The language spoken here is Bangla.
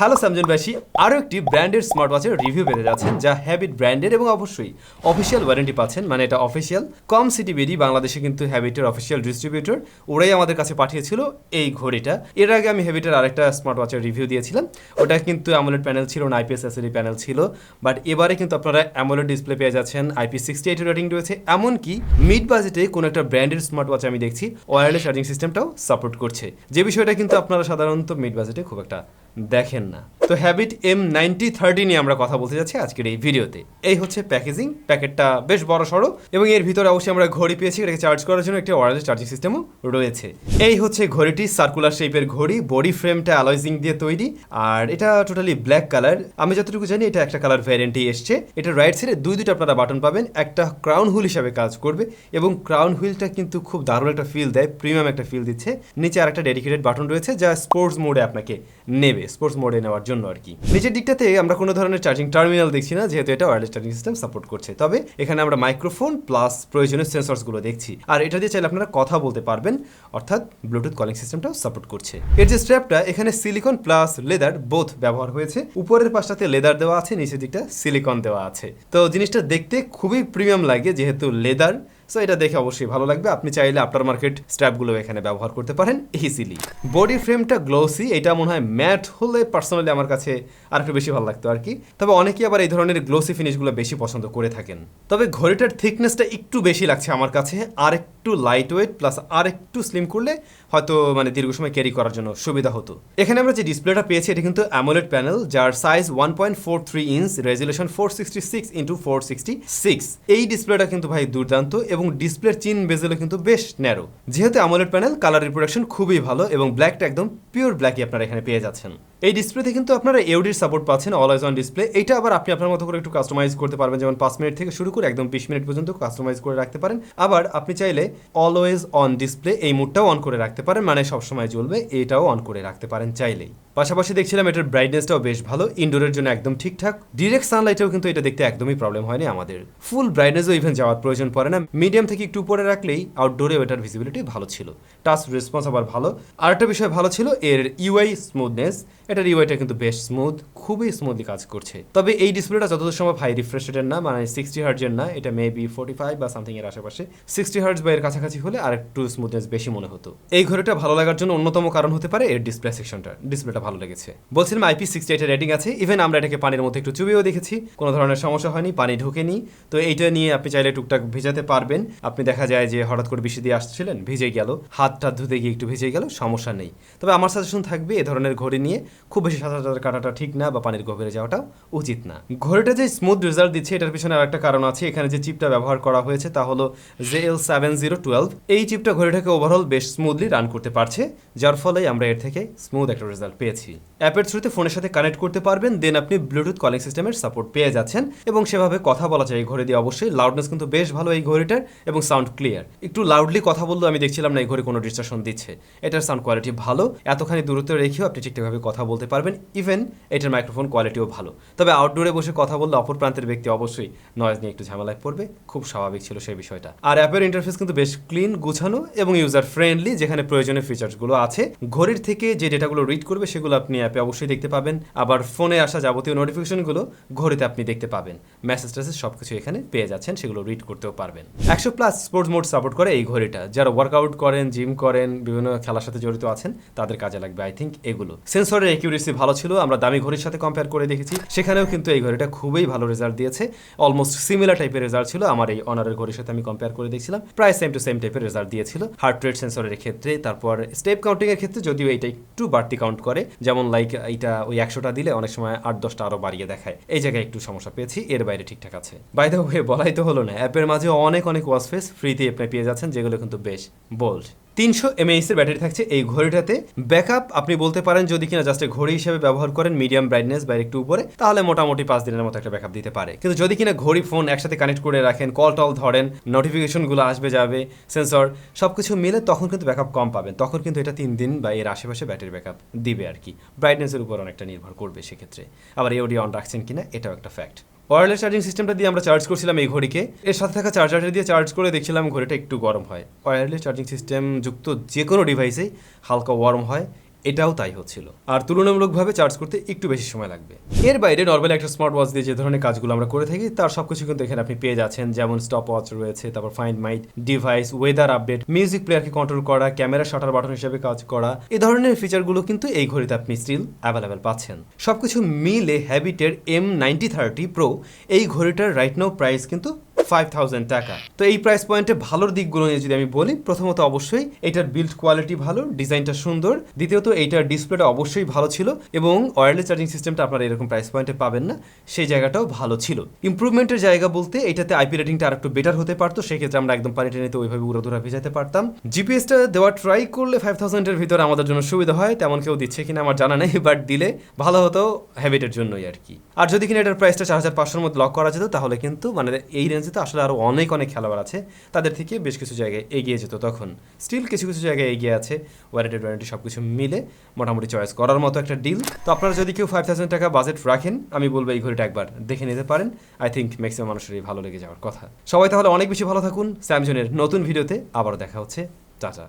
হ্যালো স্যামজনবাসী আরও একটি ব্র্যান্ডের স্মার্ট ওয়াচের রিভিউ পেতে যাচ্ছেন, যা হ্যাবিট ব্র্যান্ডের এবং অবশ্যই অফিসিয়াল ওয়ারেন্টি পাচ্ছেন মানে এটা অফিসিয়াল কম সিটি বিডি বাংলাদেশে কিন্তু হ্যাবিটের অফিসিয়াল ডিস্ট্রিবিউটর ওরাই আমাদের কাছে পাঠিয়েছিল এই ঘড়িটা। এর আগে আমি হ্যাবিটের আরেকটা স্মার্ট ওয়াচের রিভিউ দিয়েছিলাম, ওটা কিন্তু অ্যামোলেড প্যানেল ছিল না আইপিএস এসএলই প্যানেল ছিল বাট এবারে কিন্তু আপনারা অ্যামোলেড ডিসপ্লে পেয়ে যাচ্ছেন আইপি সিক্সটি এইট রেটিং রয়েছে, এমনকি মিড বাজেটে কোনো একটা ব্র্যান্ডের স্মার্ট ওয়াচ আমি দেখছি ওয়্যারলেস চার্জিং সিস্টেমটাও সাপোর্ট করছে। যে বিষয়টা কিন্তু আপনারা সাধারণত মিড বাজেটে খুব একটা দেখেন না। তো হ্যাবিট এম নাইনটি থার্টি নিয়ে আমরা কথা বলতে যাচ্ছি আজকের এই ভিডিওতে। এই হচ্ছে প্যাকেজিং প্যাকেটটা বেশ বড় সড়ো এবং এর ভিতরে অবশ্যই আমরা ঘড়ি পেয়েছি, এটাকে চার্জ করার জন্য একটি ওয়ারলেস চার্জিং সিস্টেমও রয়েছে। এই হচ্ছে ঘড়িটি সার্কুলার শেপের ঘড়ি বডি ফ্রেমটা অ্যালয়জিং দিয়ে তৈরি। আর এটা টোটালি ব্ল্যাক কালার আমি যতটুকু জানি, এটা একটা কালার ভ্যারিয়েন্টই এসছে। এটা রাইট সাইডে দুই দুটো আপনারা বাটন পাবেন। একটা ক্রাউন হুইল হিসাবে কাজ করবে এবং ক্রাউন হুইলটা কিন্তু খুব দারুণ একটা ফিল দেয় প্রিমিয়াম একটা ফিল দিচ্ছে। নিচে আর একটা ডেডিকেটেড বাটন রয়েছে যা স্পোর্টস মোডে আপনাকে নেবে। স্পোর্টস মোডে নেওয়ার জন্য আর কি। নিচের দিকটাতে আমরা কোনো ধরনের চার্জিং টার্মিনাল দেখছি না, যেহেতু এটা ওয়্যারলেস চার্জিং সিস্টেম সাপোর্ট করছে। তবে এখানে আমরা মাইক্রোফোন প্লাস প্রয়োজনীয় সেন্সরসগুলো দেখছি। আর এটা দিয়ে চাইলে আপনারা কথা বলতে পারবেন, অর্থাৎ ব্লুটুথ কলিং সিস্টেমটাও সাপোর্ট করছে। এর যে স্ট্র্যাপটা এখানে সিলিকন প্লাস লেদার বোথ ব্যবহার হয়েছে। উপরের পাশটাতে লেদার দেওয়া আছে, নিচের দিকটা সিলিকন দেওয়া আছে। তো জিনিসটা দেখতে খুবই প্রিমিয়াম লাগে, যেহেতু লেদার সো এটা দেখে অবশ্যই ভালো লাগবে। আপনি চাইলে আফটার মার্কেট স্ট্র্যাপগুলো এখানে ব্যবহার করতে পারেন ইজিলি বডি ফ্রেমটা গ্লোসি এটা মনে হয় ম্যাট হলে পার্সোনালি আমার কাছে আর একটু বেশি ভালো লাগতো আর কি। তবে অনেকেই আবার এই ধরনের গ্লোসি ফিনিশগুলো বেশি পছন্দ করে থাকেন। তবে ঘড়িটার থিকনেসটা একটু বেশি লাগছে আমার কাছে। আর একটু লাইট ওয়েট প্লাস আর একটু স্লিম করলে হয়তো মানে দীর্ঘ সময় ক্যারি করার জন্য সুবিধা হতো। এখানে আমরা যে ডিসপ্লেটা পেয়েছি, এটা কিন্তু অ্যামোলেড প্যানেল যার size one point four three inch resolution four sixty six into four sixty six এই ডিসপ্লেটা কিন্তু ভাই দুর্দান্ত এবং ডিসপ্লের চিন বেজেলও কিন্তু বেশ ন্যারো যেহেতু অ্যামোলেড প্যানেল কালার রিপ্রোডাকশন খুবই ভালো এবং ব্ল্যাকটা একদম পিওর ব্ল্যাকই আপনারা এখানে পেয়ে যাচ্ছেন। এই ডিসপ্লেতে কিন্তু আপনারা এউডির সাপোর্ট পাচ্ছেন অল অন ডিসপ্লে এটা আবার আপনি আপনার মতো করে একটু কাস্টমাইজ করতে পারবেন, যেমন পাঁচ মিনিট থেকে শুরু করে একদম বিশ মিনিট পর্যন্ত কাস্টমাইজ করে রাখতে পারেন। আবার আপনি চাইলে অলওয়েজ অন ডিসপ্লে এই মুডটাও অন করে রাখতে পারেন মানে সবসময় চলবে এটাও অন করে রাখতে পারেন চাইলেই। পাশাপাশি দেখছিলাম এটার ব্রাইটনেসটাও বেশ ভালো ইনডোরের জন্য একদম ঠিকঠাক। ডিরেক্ট সানলাইটেও কিন্তু এটা দেখতে একদমই প্রবলেম হয়নি আমাদের। ফুল ব্রাইটনেসও ইভেন যাওয়ার প্রয়োজন পড়ে না। মিডিয়াম থেকে একটু উপরে রাখলেই আউটডোরেও এটার ভিজিবিলিটি ভালো ছিল। টাচ রেসপন্স আবার ভালো। আর একটা বিষয় ভালো ছিল, এর ইউআই স্মুথনেস এটার ইউআইটা কিন্তু বেশ স্মুথ খুবই স্মুথলি কাজ করছে। তবে এই ডিসপ্লেটা যতদূর সম্ভব হাই রিফ্রেশের না মানে সিক্সটি হার্জের না, এটা মেবি ফোর্টি ফাইভ বা সামথিং এর আশেপাশে। সিক্সটি হার্জ বা এর কাছাকাছি হলে আর একটু স্মুথনেস বেশি মনে হতো। এই ঘড়িটা ভালো লাগার জন্য অন্যতম কারণ হতে পারে এর ডিসপ্লে সেকশনটা ডিসপ্লেটা ভালো লেগেছে। বলছিলাম আইপি সিক্সটি এইটের রেটিং আছে ইভেন আমরা এটাকে পানির মধ্যে একটু চুবিয়েও দেখেছি, কোনো ধরনের সমস্যা হয়নি, পানি ঢোকেনি। তো এইটা নিয়ে আপনি চাইলে টুকটাক ভেজাতে পারবেন। আপনি দেখা যায় যে হঠাৎ করে বৃষ্টি দিয়ে আসছিলেন, ভিজে গেল হাত টাত ধুতে গিয়ে একটু ভিজে গেল, সমস্যা নেই। তবে আমার সাজেশন থাকবে এ ধরনের ঘড়ি নিয়ে খুব বেশি সাঁতার কাটাটা ঠিক না বা পানির গভীরে যাওয়াটাও উচিত না। ঘড়িটা যে স্মুথ রেজাল্ট দিচ্ছে, এটার পিছনে আর একটা কারণ আছে। এখানে যে চিপটা ব্যবহার করা হয়েছে, তা হলো J L seven zero twelve. এই চিপটা ঘড়িটাকে ওভারঅল বেশ স্মুথলি রান করতে পারছে, যার ফলে আমরা এর থেকে স্মুথ একটা রেজাল্ট পেয়েছি। অ্যাপের থ্রুতে ফোনের সাথে কানেক্ট করতে পারবেন, দেন আপনি ব্লুটুথ কলিং সিস্টেমের সাপোর্ট পেয়ে যাচ্ছেন এবং সেভাবে কথা বলা যায় এই ঘড়ি দিয়ে। অবশ্যই লাউডনেস কিন্তু বেশ ভালো এই ঘড়িটার এবং সাউন্ড ক্লিয়ার একটু লাউডলি কথা বললেও আমি দেখছিলাম না এই ঘড়ি কোনো ডিস্ট্রাকশন দিচ্ছে। এটার সাউন্ড কোয়ালিটি ভালো। এতখানি দূরত্ব রেখেও আপনি ঠিকঠাকভাবে কথা বলতে পারবেন। ইভেন এটার মাইক্রোফোন কোয়ালিটিও ভালো। তবে আউটডোরে বসে কথা বললে অপর প্রান্তের ব্যক্তি অবশ্যই নয়েজ নিয়ে একটু ঝামেলায় পড়বে। খুব স্বাভাবিক ছিল সেই বিষয়টা। আর অ্যাপের ইন্টারফেস কিন্তু বেশ ক্লিন গুছানো এবং ইউজার ফ্রেন্ডলি যেখানে প্রয়োজনীয় ফিচার্সগুলো আছে। ঘড়ির থেকে যে ডেটাগুলো রিড করবে সেগুলো আপনি অ্যাপে অবশ্যই দেখতে পাবেন। আবার ফোনে আসা যাবতীয় নোটিফিকেশনগুলো ঘড়িতে আপনি দেখতে পাবেন। মেসেজ টেসেজ সব কিছু এখানে পেয়ে যাচ্ছেন, সেগুলো রিড করতেও পারবেন। একশো প্লাস স্পোর্টস মোড সাপোর্ট করে এই ঘড়িটা। যারা ওয়ার্কআউট করেন জিম করেন, বিভিন্ন খেলার সাথে জড়িত আছেন, তাদের কাজে লাগবে আই থিঙ্ক এগুলো। সেন্সরের একিউরেসি ভালো ছিল, আমরা দামি ঘড়ির সাথে কম্পেয়ার করে দেখেছি। সেখানেও কিন্তু এই ঘড়িটা খুবই ভালো রেজাল্ট দিয়েছে। অলমোস্ট সিমিলার টাইপের রেজাল্ট ছিল, আমার এই অনারের ঘড়ির সাথে আমি কম্পেয়ার করে দেখছিলাম। প্রায় সেম টু সেম টাইপের রেজাল্ট দিয়েছিল। হার্ট রেট সেন্সরের ক্ষেত্রে, তারপর স্টেপ কাউন্টিং এর ক্ষেত্রে যদিও এটা একটু বাড়তি কাউন্ট করে যেমন লাইক এটা ওই একশোটা দিলে অনেক সময় আট দশটা আরও বাড়িয়ে দেখায়। এই জায়গায় একটু সমস্যা পেয়েছি, এর বাইরে ঠিকঠাক আছে। বাই দ্য ওয়ে বলাই তো হলো না, অ্যাপের মাঝে অনেক অনেক ওয়াসফেস ফ্রিতে আপনি পেয়ে যাচ্ছেন, যেগুলো কিন্তু বেশ বোল্ড তিনশো এমএইচ এর ব্যাটারি থাকছে এই ঘড়িটাতে। ব্যাকআপ আপনি বলতে পারেন যদি কিনা জাস্ট ঘড়ি হিসেবে ব্যবহার করেন মিডিয়াম ব্রাইটনেস বা একটু উপরে, তাহলে মোটামুটি পাঁচ দিনের মতো একটা ব্যাকআপ দিতে পারে। কিন্তু যদি কিনা ঘড়ি ফোন একসাথে কানেক্ট করে রাখেন কল টল ধরেন নোটিফিকেশনগুলো আসবে যাবে সেন্সর সব কিছু মিলে তখন কিন্তু ব্যাকআপ কম পাবেন। তখন কিন্তু এটা তিন দিন বা এর আশেপাশে ব্যাটারি ব্যাকআপ দিবে আর কি। ব্রাইটনেসের উপর অনেকটা নির্ভর করবে সেক্ষেত্রে। আবার এওডি অন রাখছেন কিনা, এটাও একটা ফ্যাক্ট ওয়্যারলেস চার্জিং সিস্টেমটা দিয়ে আমরা চার্জ করছিলাম এই ঘড়িকে। এর সাথে থাকা চার্জারটা দিয়ে চার্জ করে দেখছিলাম ঘড়িটা একটু গরম হয়। ওয়ারলেস চার্জিং সিস্টেম যুক্ত যে কোনো ডিভাইসেই হালকা ওয়ার্ম হয়। এটাও তাই হচ্ছিল। আর তুলনামূলকভাবে চার্জ করতে একটু বেশি সময় লাগবে। এর বাইরে নর্মাল একটা স্মার্ট ওয়াচ দিয়ে যে ধরনের কাজগুলো আমরা করে থাকি, তার সবকিছু কিন্তু এখানে আপনি পেয়ে যাচ্ছেন। যেমন স্টপ ওয়াচ রয়েছে, তারপর find my device weather update music প্লেয়ারকে কন্ট্রোল করা ক্যামেরা শাটার বাটন হিসেবে কাজ করা। এ ধরনের ফিচারগুলো কিন্তু এই ঘড়িতে আপনি স্টিল অ্যাভেলেবেল পাচ্ছেন। সবকিছু মিলে হ্যাবিটের এম নাইনটি থার্টি প্রো এই ঘড়িটার রাইট নাও প্রাইস কিন্তু ফাইভ থাউজেন্ড টাকা। তো এই প্রাইস পয়েন্টে ভালোর দিকগুলো নিয়ে যদি আমি বলি, প্রথমত অবশ্যই এটার বিল্ড কোয়ালিটি ভালো ডিজাইনটা সুন্দর। দ্বিতীয়ত এইটার ডিসপ্লেটা অবশ্যই ভালো ছিল এবং ওয়্যারলেস চার্জিং সিস্টেমটা আপনারা এরকম প্রাইস পয়েন্টে পাবেন না, সেই জায়গাটাও ভালো ছিল। ইমপ্রুভমেন্টের জায়গা বলতে এটাতে আইপি রেটিংটা আর একটু বেটার হতে পারতো, সেক্ষেত্রে আমরা একদম পানি টেনে তো ওইভাবে উড়োধুরা ভেজাতে পারতাম। জিপিএসটা দেওয়া ট্রাই করলে ফাইভ থাউজেন্ডের ভিতরে আমাদের জন্য সুবিধা হয়, তেমন কেউ দিচ্ছে কিনা আমার জানা নেই বাট দিলে ভালো হতো হ্যাবিটের জন্যই আর কি। আর যদি কিনা এটার প্রাইসটা চার হাজার পাঁচশোর মধ্যে লক করা যেত, তাহলে কিন্তু মানে এই রেঞ্জে তো আসলে আরও অনেক অনেক খেলোয়াড় আছে। তাদের থেকে বেশ কিছু জায়গায় এগিয়ে যেত তখন। স্টিল কিছু কিছু জায়গায় এগিয়ে আছে। ওয়ারেন্টি ওয়ারেন্টি সব কিছু মিলে মোটামুটি চয়েস করার মতো একটা ডিল তো আপনারা যদি কেউ ফাইভ থাউজেন্ড টাকা বাজেট রাখেন, আমি বলব এই ঘড়িটা একবার দেখে নিতে পারেন। আই থিঙ্ক ম্যাক্সিমাম মানুষেরই ভালো লেগে যাওয়ার কথা। সবাই তাহলে অনেক বেশি ভালো থাকুন। স্যামসংয়ের নতুন ভিডিওতে আবারও দেখা হচ্ছে। টাটা